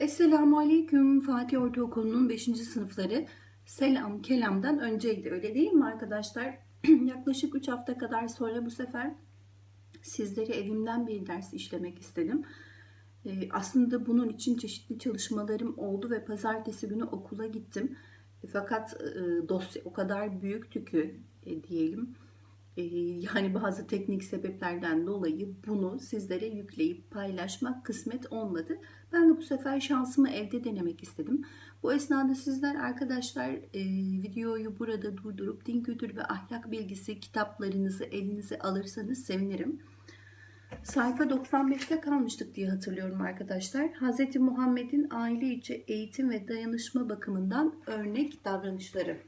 Esselamu Aleyküm Fatih Ortaokulu'nun 5. sınıfları Selam Kelam'dan önceydi öyle değil mi arkadaşlar? Yaklaşık 3 hafta kadar sonra bu sefer sizlere evimden bir ders işlemek istedim. Ee, aslında bunun için çeşitli çalışmalarım oldu ve pazartesi günü okula gittim. Fakat e, dosya o kadar büyüktü ki e, diyelim. E, yani bazı teknik sebeplerden dolayı bunu sizlere yükleyip paylaşmak kısmet olmadı. Ben de bu sefer şansımı evde denemek istedim. Bu esnada sizler arkadaşlar e, videoyu burada durdurup din kültür ve ahlak bilgisi kitaplarınızı elinize alırsanız sevinirim. Sayfa 95'te kalmıştık diye hatırlıyorum arkadaşlar. Hz. Muhammed'in aile içi eğitim ve dayanışma bakımından örnek davranışları.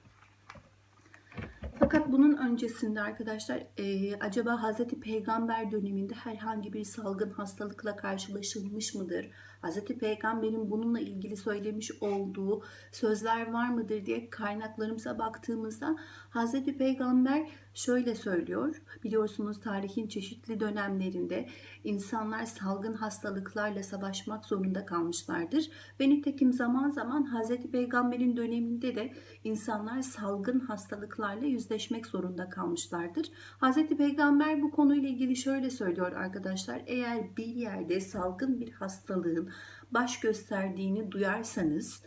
Fakat bunun öncesinde arkadaşlar e, acaba Hazreti Peygamber döneminde herhangi bir salgın hastalıkla karşılaşılmış mıdır? Hazreti Peygamber'in bununla ilgili söylemiş olduğu sözler var mıdır diye kaynaklarımıza baktığımızda Hazreti Peygamber şöyle söylüyor. Biliyorsunuz tarihin çeşitli dönemlerinde insanlar salgın hastalıklarla savaşmak zorunda kalmışlardır. Ve nitekim zaman zaman Hazreti Peygamber'in döneminde de insanlar salgın hastalıklarla yüzleşmek zorunda kalmışlardır. Hazreti Peygamber bu konuyla ilgili şöyle söylüyor arkadaşlar. Eğer bir yerde salgın bir hastalığın baş gösterdiğini duyarsanız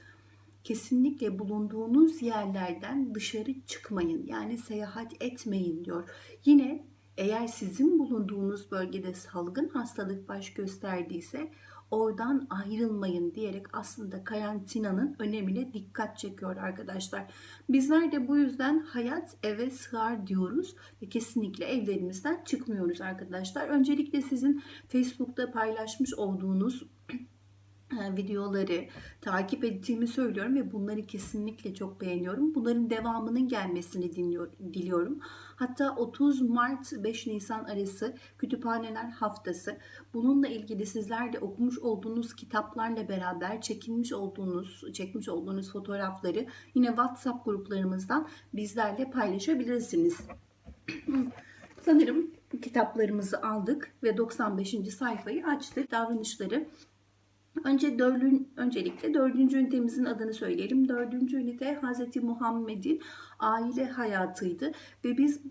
kesinlikle bulunduğunuz yerlerden dışarı çıkmayın. Yani seyahat etmeyin diyor. Yine eğer sizin bulunduğunuz bölgede salgın hastalık baş gösterdiyse oradan ayrılmayın diyerek aslında karantinanın önemine dikkat çekiyor arkadaşlar. Bizler de bu yüzden hayat eve sığar diyoruz ve kesinlikle evlerimizden çıkmıyoruz arkadaşlar. Öncelikle sizin Facebook'ta paylaşmış olduğunuz videoları takip ettiğimi söylüyorum ve bunları kesinlikle çok beğeniyorum. Bunların devamının gelmesini dinliyor, diliyorum. Hatta 30 Mart 5 Nisan arası kütüphaneler haftası. Bununla ilgili sizler de okumuş olduğunuz kitaplarla beraber çekilmiş olduğunuz, çekmiş olduğunuz fotoğrafları yine WhatsApp gruplarımızdan bizlerle paylaşabilirsiniz. Sanırım kitaplarımızı aldık ve 95. sayfayı açtık. Davranışları Önce dördün, öncelikle dördüncü ünitemizin adını söyleyelim. Dördüncü ünite Hz. Muhammed'in aile hayatıydı ve biz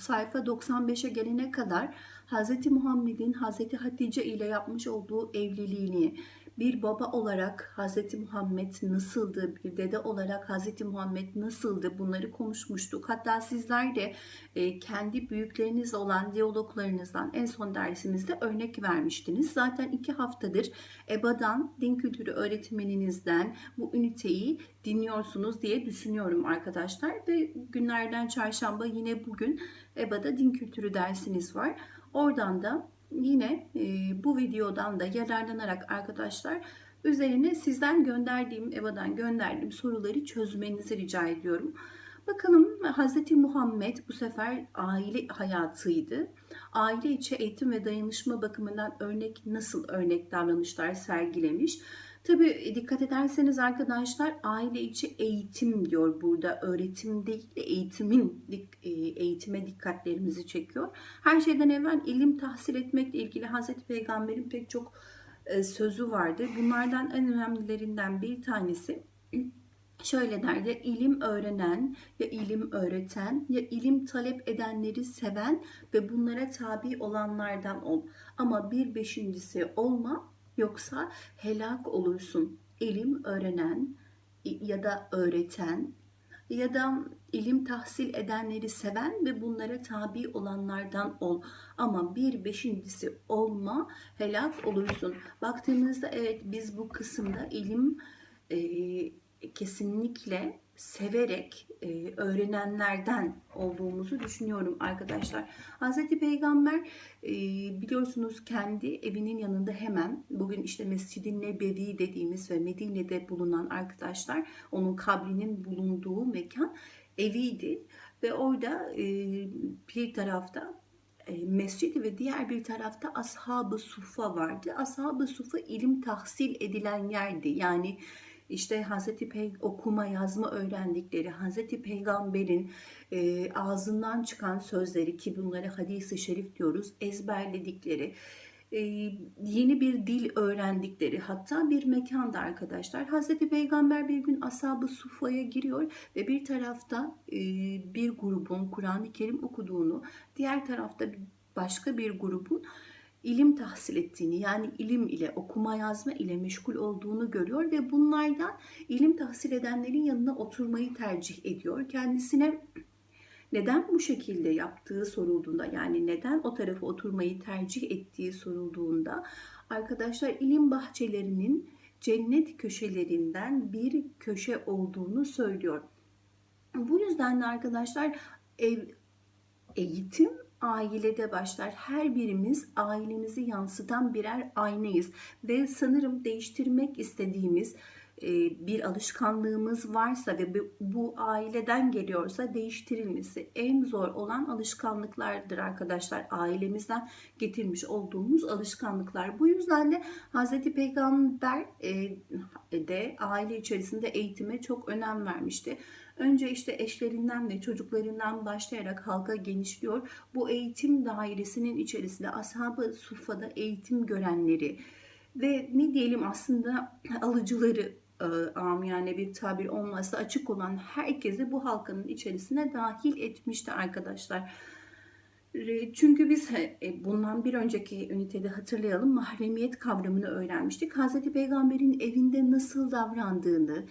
sayfa 95'e gelene kadar Hz. Muhammed'in Hz. Hatice ile yapmış olduğu evliliğini, bir baba olarak Hz. Muhammed nasıldı, bir dede olarak Hz. Muhammed nasıldı bunları konuşmuştuk. Hatta sizler de e, kendi büyükleriniz olan diyaloglarınızdan en son dersimizde örnek vermiştiniz. Zaten iki haftadır EBA'dan, din kültürü öğretmeninizden bu üniteyi dinliyorsunuz diye düşünüyorum arkadaşlar. Ve günlerden çarşamba yine bugün EBA'da din kültürü dersiniz var. Oradan da yine e, bu videodan da yararlanarak arkadaşlar üzerine sizden gönderdiğim, EVA'dan gönderdiğim soruları çözmenizi rica ediyorum. Bakalım Hz. Muhammed bu sefer aile hayatıydı. Aile içi eğitim ve dayanışma bakımından örnek nasıl örnek davranışlar sergilemiş. Tabi e, dikkat ederseniz arkadaşlar aile içi eğitim diyor burada. Öğretim değil de eğitimin e, eğitime dikkatlerimizi çekiyor. Her şeyden evvel ilim tahsil etmekle ilgili Hazreti Peygamber'in pek çok e, sözü vardır. Bunlardan en önemlilerinden bir tanesi şöyle derdi ilim öğrenen ya ilim öğreten ya ilim talep edenleri seven ve bunlara tabi olanlardan ol. Ama bir beşincisi olma Yoksa helak olursun. İlim öğrenen ya da öğreten ya da ilim tahsil edenleri seven ve bunlara tabi olanlardan ol. Ama bir beşincisi olma, helak olursun. Baktığımızda evet biz bu kısımda ilim e, kesinlikle severek e, öğrenenlerden olduğumuzu düşünüyorum arkadaşlar. Hazreti Peygamber e, biliyorsunuz kendi evinin yanında hemen bugün işte Mescid-i Nebevi dediğimiz ve Medine'de bulunan arkadaşlar onun kabrinin bulunduğu mekan eviydi ve orada e, bir tarafta e, mescidi ve diğer bir tarafta ashab-ı sufa vardı. Ashab-ı sufa ilim tahsil edilen yerdi. Yani işte Hazreti Pey okuma yazma öğrendikleri, Hazreti Peygamber'in e, ağzından çıkan sözleri ki bunları hadisi şerif diyoruz ezberledikleri e, yeni bir dil öğrendikleri hatta bir mekanda arkadaşlar. Hazreti Peygamber bir gün ashab-ı sufaya giriyor ve bir tarafta e, bir grubun Kur'an-ı Kerim okuduğunu, diğer tarafta başka bir grubun ilim tahsil ettiğini yani ilim ile okuma yazma ile meşgul olduğunu görüyor ve bunlardan ilim tahsil edenlerin yanına oturmayı tercih ediyor. Kendisine neden bu şekilde yaptığı sorulduğunda yani neden o tarafa oturmayı tercih ettiği sorulduğunda arkadaşlar ilim bahçelerinin cennet köşelerinden bir köşe olduğunu söylüyor. Bu yüzden de arkadaşlar ev, eğitim ailede başlar. Her birimiz ailemizi yansıtan birer aynayız ve sanırım değiştirmek istediğimiz e, bir alışkanlığımız varsa ve bu aileden geliyorsa değiştirilmesi en zor olan alışkanlıklardır arkadaşlar. Ailemizden getirmiş olduğumuz alışkanlıklar. Bu yüzden de Hz. Peygamber e, de aile içerisinde eğitime çok önem vermişti. Önce işte eşlerinden ve çocuklarından başlayarak halka genişliyor. Bu eğitim dairesinin içerisinde ashab-ı suffada eğitim görenleri ve ne diyelim aslında alıcıları e, amiyane bir tabir olmazsa açık olan herkesi bu halkanın içerisine dahil etmişti arkadaşlar. Çünkü biz e, bundan bir önceki ünitede hatırlayalım mahremiyet kavramını öğrenmiştik. Hazreti Peygamber'in evinde nasıl davrandığını,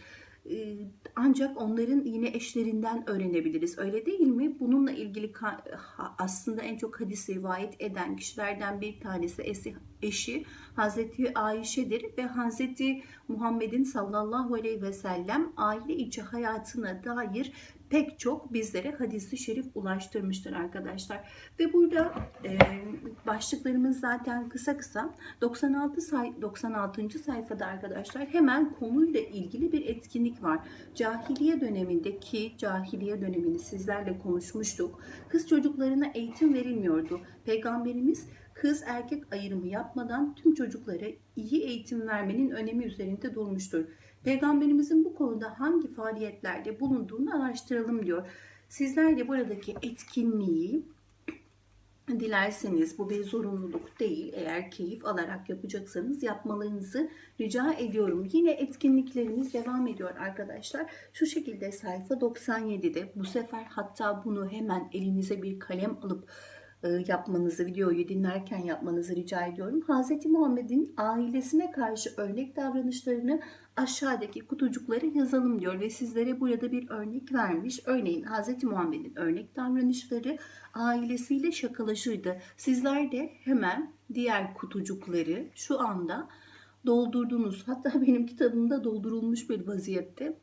ancak onların yine eşlerinden öğrenebiliriz. Öyle değil mi? Bununla ilgili aslında en çok hadis rivayet eden kişilerden bir tanesi eşi Hazreti Ayşe'dir ve Hazreti Muhammed'in sallallahu aleyhi ve sellem aile içi hayatına dair pek çok bizlere hadisi şerif ulaştırmıştır arkadaşlar. Ve burada e, başlıklarımız zaten kısa kısa 96 say 96. sayfada arkadaşlar hemen konuyla ilgili bir etkinlik var. Cahiliye dönemindeki cahiliye dönemini sizlerle konuşmuştuk. Kız çocuklarına eğitim verilmiyordu. Peygamberimiz kız erkek ayrımı yapmadan tüm çocuklara iyi eğitim vermenin önemi üzerinde durmuştur. Peygamberimizin bu konuda hangi faaliyetlerde bulunduğunu araştıralım diyor. Sizler de buradaki etkinliği dilerseniz bu bir zorunluluk değil. Eğer keyif alarak yapacaksanız yapmalarınızı rica ediyorum. Yine etkinliklerimiz devam ediyor arkadaşlar. Şu şekilde sayfa 97'de bu sefer hatta bunu hemen elinize bir kalem alıp e, yapmanızı, videoyu dinlerken yapmanızı rica ediyorum. Hz. Muhammed'in ailesine karşı örnek davranışlarını aşağıdaki kutucuklara yazalım diyor ve sizlere burada bir örnek vermiş. Örneğin Hz. Muhammed'in örnek davranışları ailesiyle şakalaşırdı. Sizler de hemen diğer kutucukları şu anda doldurdunuz. Hatta benim kitabımda doldurulmuş bir vaziyette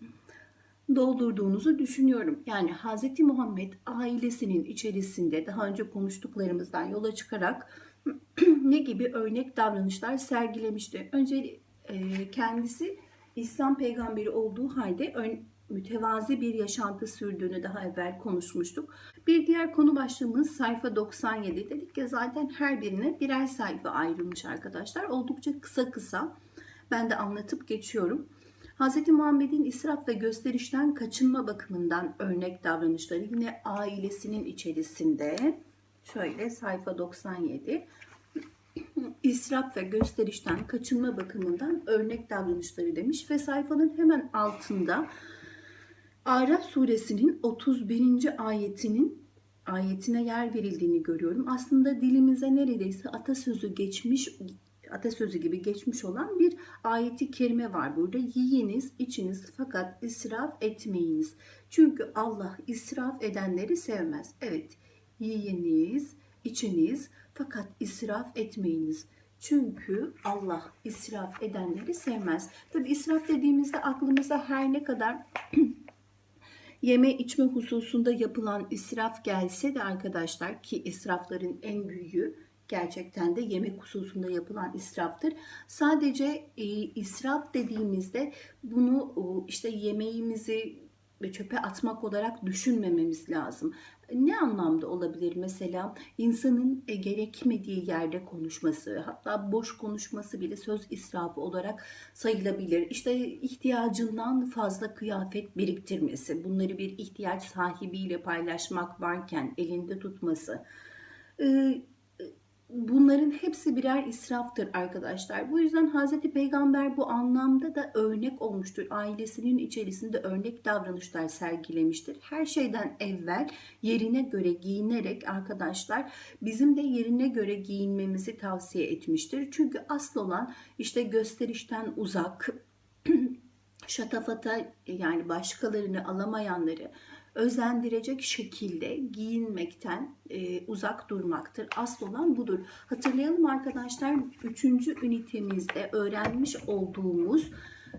doldurduğunuzu düşünüyorum. Yani Hz. Muhammed ailesinin içerisinde daha önce konuştuklarımızdan yola çıkarak ne gibi örnek davranışlar sergilemişti. Önce e, kendisi İslam peygamberi olduğu halde ön, mütevazi bir yaşantı sürdüğünü daha evvel konuşmuştuk. Bir diğer konu başlığımız sayfa 97 dedik ya zaten her birine birer sayfa ayrılmış arkadaşlar. Oldukça kısa kısa ben de anlatıp geçiyorum. Hz. Muhammed'in israf ve gösterişten kaçınma bakımından örnek davranışları yine ailesinin içerisinde şöyle sayfa 97 israf ve gösterişten kaçınma bakımından örnek davranışları demiş ve sayfanın hemen altında Araf suresinin 31. ayetinin ayetine yer verildiğini görüyorum. Aslında dilimize neredeyse atasözü geçmiş atasözü gibi geçmiş olan bir ayeti kerime var burada. Yiyiniz, içiniz fakat israf etmeyiniz. Çünkü Allah israf edenleri sevmez. Evet, yiyiniz, içiniz fakat israf etmeyiniz. Çünkü Allah israf edenleri sevmez. Tabi israf dediğimizde aklımıza her ne kadar yeme içme hususunda yapılan israf gelse de arkadaşlar ki israfların en büyüğü gerçekten de yemek hususunda yapılan israftır. Sadece e, israf dediğimizde bunu işte yemeğimizi çöpe atmak olarak düşünmememiz lazım. Ne anlamda olabilir mesela insanın e, gerekmediği yerde konuşması hatta boş konuşması bile söz israfı olarak sayılabilir. İşte ihtiyacından fazla kıyafet biriktirmesi bunları bir ihtiyaç sahibiyle paylaşmak varken elinde tutması. Bunların hepsi birer israftır arkadaşlar. Bu yüzden Hazreti Peygamber bu anlamda da örnek olmuştur. Ailesinin içerisinde örnek davranışlar sergilemiştir. Her şeyden evvel yerine göre giyinerek arkadaşlar bizim de yerine göre giyinmemizi tavsiye etmiştir. Çünkü asıl olan işte gösterişten uzak, şatafata yani başkalarını alamayanları özendirecek şekilde giyinmekten e, uzak durmaktır. Asıl olan budur. Hatırlayalım arkadaşlar 3. ünitemizde öğrenmiş olduğumuz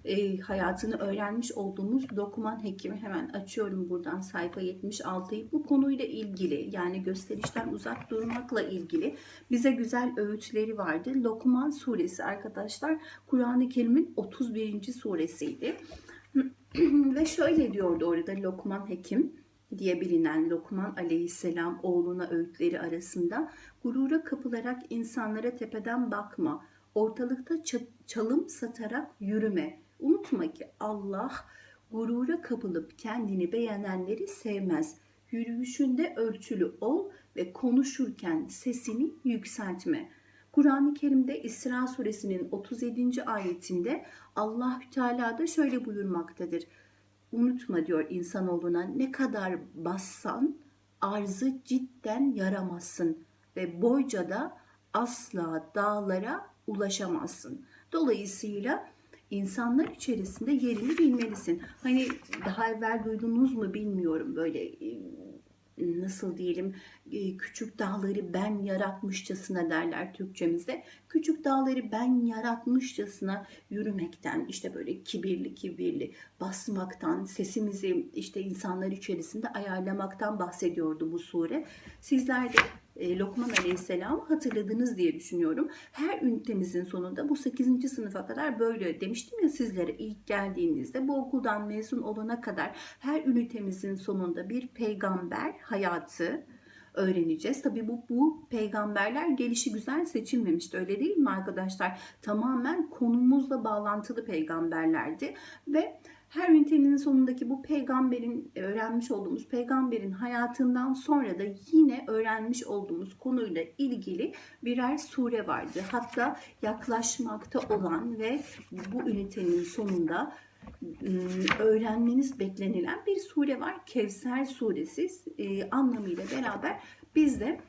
e, hayatını öğrenmiş olduğumuz Lokman Hekimi hemen açıyorum buradan sayfa 76'yı. Bu konuyla ilgili yani gösterişten uzak durmakla ilgili bize güzel öğütleri vardı. Lokman suresi arkadaşlar Kur'an-ı Kerim'in 31. suresiydi. Ve şöyle diyordu orada Lokman Hekim diye bilinen Lokman aleyhisselam oğluna öğütleri arasında gurura kapılarak insanlara tepeden bakma, ortalıkta çalım satarak yürüme. Unutma ki Allah gurura kapılıp kendini beğenenleri sevmez. Yürüyüşünde ölçülü ol ve konuşurken sesini yükseltme.'' Kur'an-ı Kerim'de İsra suresinin 37. ayetinde Allahü Teala da şöyle buyurmaktadır. Unutma diyor insanoğluna ne kadar bassan arzı cidden yaramazsın ve boyca da asla dağlara ulaşamazsın. Dolayısıyla insanlar içerisinde yerini bilmelisin. Hani daha evvel duydunuz mu bilmiyorum böyle nasıl diyelim e, küçük dağları ben yaratmışçasına derler Türkçemizde. Küçük dağları ben yaratmışçasına yürümekten işte böyle kibirli kibirli basmaktan sesimizi işte insanlar içerisinde ayarlamaktan bahsediyordu bu sure. Sizler de e, Lokman Aleyhisselam'ı hatırladınız diye düşünüyorum. Her ünitemizin sonunda bu 8. sınıfa kadar böyle demiştim ya sizlere ilk geldiğinizde bu okuldan mezun olana kadar her ünitemizin sonunda bir peygamber hayatı öğreneceğiz. Tabi bu, bu peygamberler gelişi güzel seçilmemişti öyle değil mi arkadaşlar? Tamamen konumuzla bağlantılı peygamberlerdi ve her ünitenin sonundaki bu peygamberin e, öğrenmiş olduğumuz peygamberin hayatından sonra da yine öğrenmiş olduğumuz konuyla ilgili birer sure vardı. Hatta yaklaşmakta olan ve bu ünitenin sonunda ıı, öğrenmeniz beklenilen bir sure var. Kevser suresi e, anlamıyla beraber biz de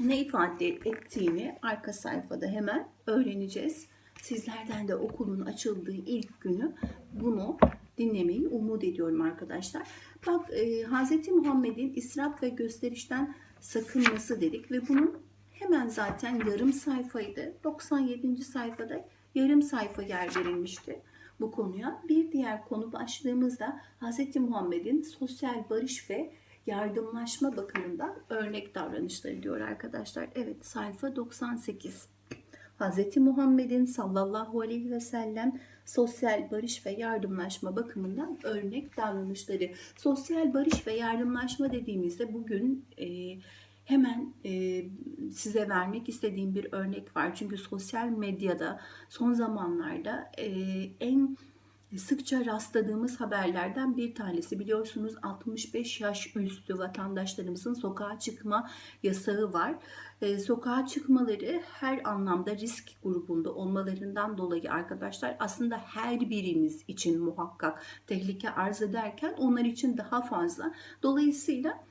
ne ifade ettiğini arka sayfada hemen öğreneceğiz. Sizlerden de okulun açıldığı ilk günü bunu dinlemeyi umut ediyorum arkadaşlar. Bak e, Hz. Muhammed'in israf ve gösterişten sakınması dedik ve bunun hemen zaten yarım sayfaydı. 97. sayfada yarım sayfa yer verilmişti bu konuya. Bir diğer konu başlığımızda Hz. Muhammed'in sosyal barış ve yardımlaşma bakımından örnek davranışları diyor arkadaşlar. Evet sayfa 98. Hz. Muhammed'in sallallahu aleyhi ve sellem sosyal barış ve yardımlaşma bakımından örnek davranışları. Sosyal barış ve yardımlaşma dediğimizde bugün e, hemen e, size vermek istediğim bir örnek var. Çünkü sosyal medyada son zamanlarda e, en sıkça rastladığımız haberlerden bir tanesi. Biliyorsunuz 65 yaş üstü vatandaşlarımızın sokağa çıkma yasağı var. Ee, sokağa çıkmaları her anlamda risk grubunda olmalarından dolayı arkadaşlar aslında her birimiz için muhakkak tehlike arz ederken onlar için daha fazla. Dolayısıyla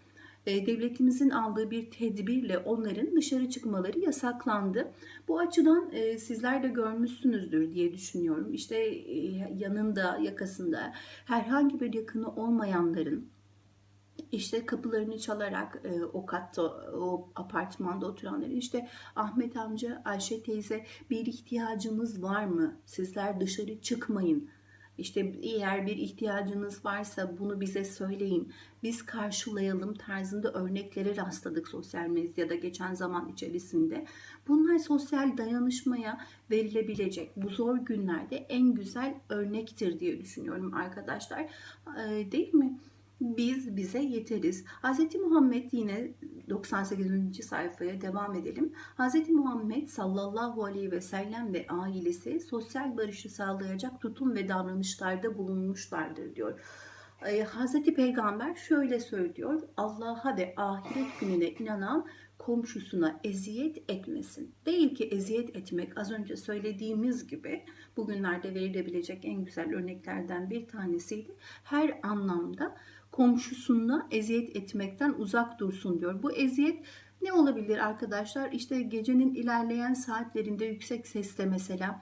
devletimizin aldığı bir tedbirle onların dışarı çıkmaları yasaklandı. Bu açıdan e, sizler de görmüşsünüzdür diye düşünüyorum. İşte e, yanında, yakasında herhangi bir yakını olmayanların işte kapılarını çalarak o katta o apartmanda oturanların işte Ahmet amca Ayşe teyze bir ihtiyacımız var mı sizler dışarı çıkmayın işte eğer bir ihtiyacınız varsa bunu bize söyleyin. Biz karşılayalım tarzında örneklere rastladık sosyal medyada geçen zaman içerisinde. Bunlar sosyal dayanışmaya verilebilecek bu zor günlerde en güzel örnektir diye düşünüyorum arkadaşlar. Ee, değil mi? Biz bize yeteriz. Hz. Muhammed yine 98. sayfaya devam edelim. Hz. Muhammed sallallahu aleyhi ve sellem ve ailesi sosyal barışı sağlayacak tutum ve davranışlarda bulunmuşlardır diyor. Hz. Peygamber şöyle söylüyor. Allah'a ve ahiret gününe inanan komşusuna eziyet etmesin. Değil ki eziyet etmek az önce söylediğimiz gibi bugünlerde verilebilecek en güzel örneklerden bir tanesiydi. Her anlamda komşusuna eziyet etmekten uzak dursun diyor. Bu eziyet ne olabilir arkadaşlar? İşte gecenin ilerleyen saatlerinde yüksek sesle mesela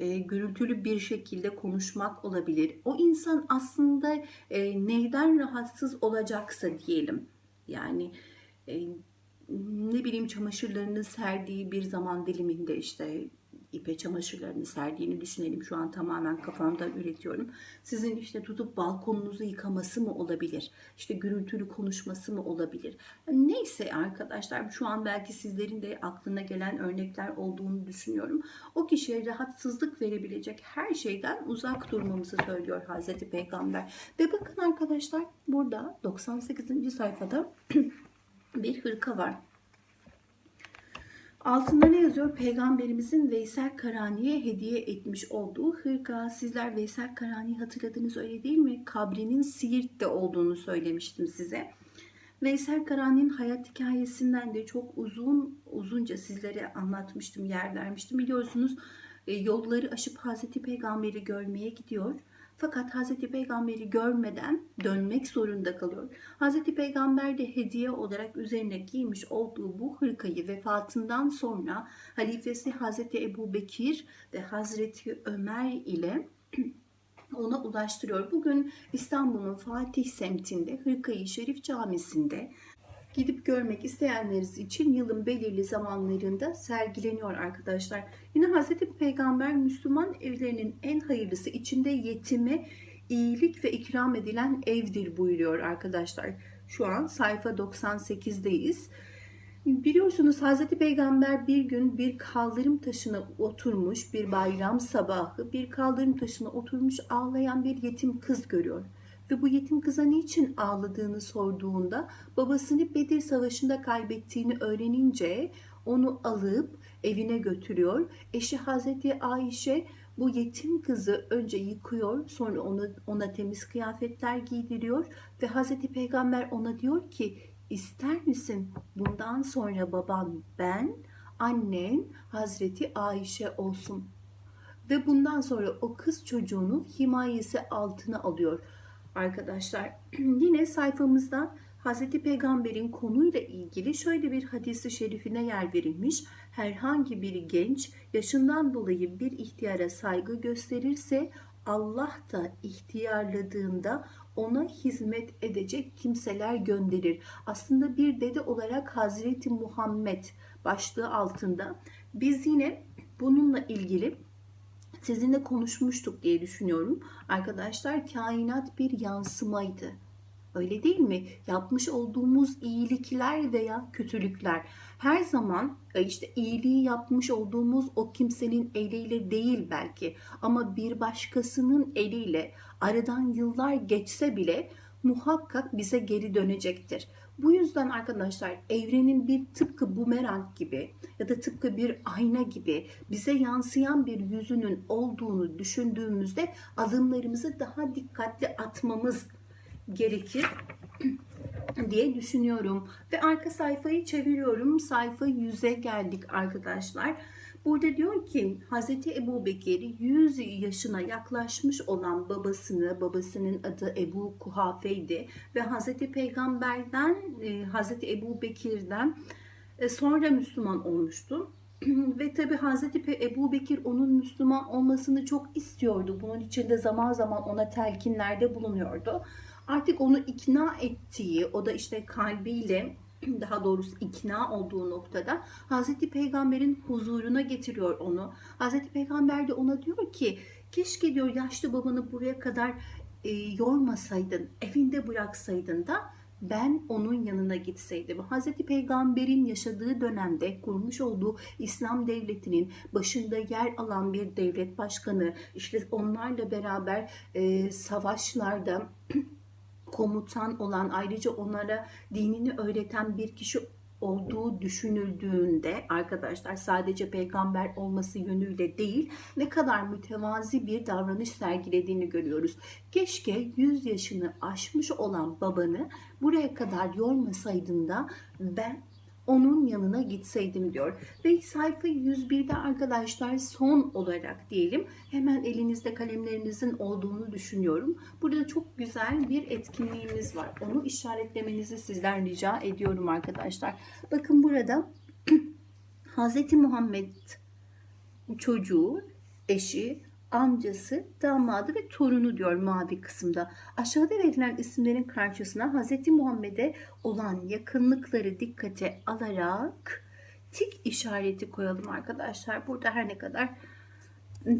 e, gürültülü bir şekilde konuşmak olabilir. O insan aslında e, neyden rahatsız olacaksa diyelim. Yani e, ne bileyim çamaşırlarını serdiği bir zaman diliminde işte ipe çamaşırlarını serdiğini düşünelim. Şu an tamamen kafamda üretiyorum. Sizin işte tutup balkonunuzu yıkaması mı olabilir? İşte gürültülü konuşması mı olabilir? Neyse arkadaşlar şu an belki sizlerin de aklına gelen örnekler olduğunu düşünüyorum. O kişiye rahatsızlık verebilecek her şeyden uzak durmamızı söylüyor Hazreti Peygamber. Ve bakın arkadaşlar burada 98. sayfada bir hırka var. Altında ne yazıyor? Peygamberimizin Veysel Karani'ye hediye etmiş olduğu hırka. Sizler Veysel Karani'yi hatırladınız öyle değil mi? Kabrinin Siirt'te olduğunu söylemiştim size. Veysel Karani'nin hayat hikayesinden de çok uzun uzunca sizlere anlatmıştım, yer vermiştim. Biliyorsunuz e, yolları aşıp Hazreti Peygamber'i görmeye gidiyor. Fakat Hazreti Peygamber'i görmeden dönmek zorunda kalıyor. Hazreti Peygamber de hediye olarak üzerine giymiş olduğu bu hırkayı vefatından sonra halifesi Hazreti Ebu Bekir ve Hazreti Ömer ile ona ulaştırıyor. Bugün İstanbul'un Fatih semtinde Hırkayı Şerif Camisi'nde gidip görmek isteyenleriniz için yılın belirli zamanlarında sergileniyor arkadaşlar. Yine Hz. Peygamber Müslüman evlerinin en hayırlısı içinde yetime iyilik ve ikram edilen evdir buyuruyor arkadaşlar. Şu an sayfa 98'deyiz. Biliyorsunuz Hz. Peygamber bir gün bir kaldırım taşına oturmuş bir bayram sabahı bir kaldırım taşına oturmuş ağlayan bir yetim kız görüyor ve bu yetim kıza niçin ağladığını sorduğunda babasını Bedir Savaşı'nda kaybettiğini öğrenince onu alıp evine götürüyor. Eşi Hazreti Ayşe bu yetim kızı önce yıkıyor sonra ona, ona temiz kıyafetler giydiriyor ve Hazreti Peygamber ona diyor ki ister misin bundan sonra baban ben annen Hazreti Ayşe olsun ve bundan sonra o kız çocuğunu himayesi altına alıyor arkadaşlar. Yine sayfamızda Hz. Peygamber'in konuyla ilgili şöyle bir hadisi şerifine yer verilmiş. Herhangi bir genç yaşından dolayı bir ihtiyara saygı gösterirse Allah da ihtiyarladığında ona hizmet edecek kimseler gönderir. Aslında bir dede olarak Hazreti Muhammed başlığı altında biz yine bununla ilgili sizinle konuşmuştuk diye düşünüyorum. Arkadaşlar kainat bir yansımaydı. Öyle değil mi? Yapmış olduğumuz iyilikler veya kötülükler her zaman e, işte iyiliği yapmış olduğumuz o kimsenin eliyle değil belki ama bir başkasının eliyle aradan yıllar geçse bile muhakkak bize geri dönecektir. Bu yüzden arkadaşlar evrenin bir tıpkı bumerang gibi ya da tıpkı bir ayna gibi bize yansıyan bir yüzünün olduğunu düşündüğümüzde adımlarımızı daha dikkatli atmamız gerekir diye düşünüyorum. Ve arka sayfayı çeviriyorum. Sayfa 100'e geldik arkadaşlar. Burada diyor ki Hazreti Ebu Bekir 100 yaşına yaklaşmış olan babasını, babasının adı Ebu Kuhafe'ydi ve Hazreti Peygamber'den, e, Hazreti Ebu Bekir'den e, sonra Müslüman olmuştu. ve tabi Hazreti Ebu Bekir onun Müslüman olmasını çok istiyordu. Bunun için de zaman zaman ona telkinlerde bulunuyordu. Artık onu ikna ettiği, o da işte kalbiyle daha doğrusu ikna olduğu noktada Hazreti Peygamber'in huzuruna getiriyor onu. Hazreti Peygamber de ona diyor ki keşke diyor yaşlı babanı buraya kadar e, yormasaydın, evinde bıraksaydın da ben onun yanına gitseydim. Hazreti Peygamber'in yaşadığı dönemde kurmuş olduğu İslam devletinin başında yer alan bir devlet başkanı, işte onlarla beraber e, savaşlarda komutan olan ayrıca onlara dinini öğreten bir kişi olduğu düşünüldüğünde arkadaşlar sadece peygamber olması yönüyle değil ne kadar mütevazi bir davranış sergilediğini görüyoruz. Keşke 100 yaşını aşmış olan babanı buraya kadar yormasaydın da ben onun yanına gitseydim diyor. Ve sayfa 101'de arkadaşlar son olarak diyelim hemen elinizde kalemlerinizin olduğunu düşünüyorum. Burada çok güzel bir etkinliğimiz var. Onu işaretlemenizi sizden rica ediyorum arkadaşlar. Bakın burada Hazreti Muhammed çocuğu, eşi, amcası, damadı ve torunu diyor mavi kısımda. Aşağıda verilen isimlerin karşısına Hz. Muhammed'e olan yakınlıkları dikkate alarak tik işareti koyalım arkadaşlar. Burada her ne kadar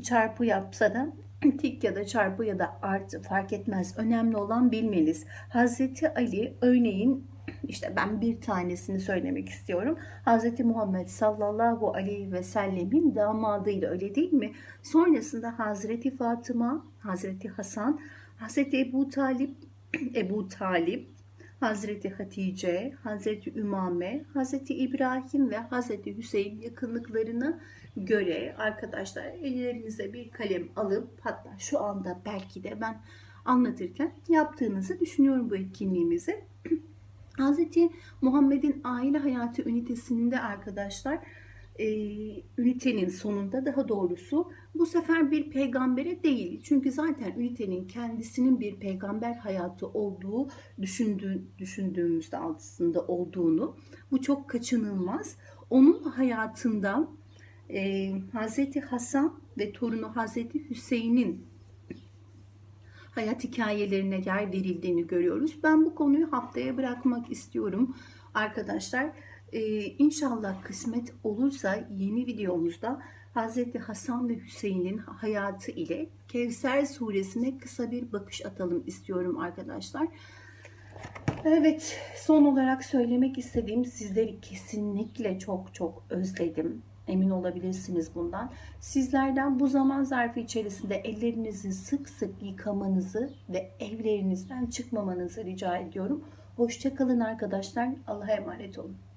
çarpı yapsa da tik ya da çarpı ya da artı fark etmez. Önemli olan bilmeniz. Hazreti Ali örneğin işte ben bir tanesini söylemek istiyorum. Hazreti Muhammed sallallahu aleyhi ve sellemin damadıydı öyle değil mi? Sonrasında Hazreti Fatıma, Hazreti Hasan, Hazreti Ebu Talip, Ebu Talip, Hazreti Hatice, Hazreti Ümame, Hazreti İbrahim ve Hazreti Hüseyin yakınlıklarına göre arkadaşlar ellerinize bir kalem alıp hatta şu anda belki de ben anlatırken yaptığınızı düşünüyorum bu etkinliğimizi. Hazreti Muhammed'in aile hayatı ünitesinde arkadaşlar e, ünitenin sonunda daha doğrusu bu sefer bir peygambere değil. Çünkü zaten ünitenin kendisinin bir peygamber hayatı olduğu düşündüğü, düşündüğümüzde aslında olduğunu bu çok kaçınılmaz. Onun hayatından e, Hazreti Hasan ve torunu Hazreti Hüseyin'in hayat hikayelerine yer verildiğini görüyoruz. Ben bu konuyu haftaya bırakmak istiyorum arkadaşlar. Ee, inşallah kısmet olursa yeni videomuzda Hazreti Hasan ve Hüseyin'in hayatı ile Kevser suresine kısa bir bakış atalım istiyorum arkadaşlar. Evet son olarak söylemek istediğim sizleri kesinlikle çok çok özledim. Emin olabilirsiniz bundan. Sizlerden bu zaman zarfı içerisinde ellerinizi sık sık yıkamanızı ve evlerinizden çıkmamanızı rica ediyorum. Hoşçakalın arkadaşlar. Allah'a emanet olun.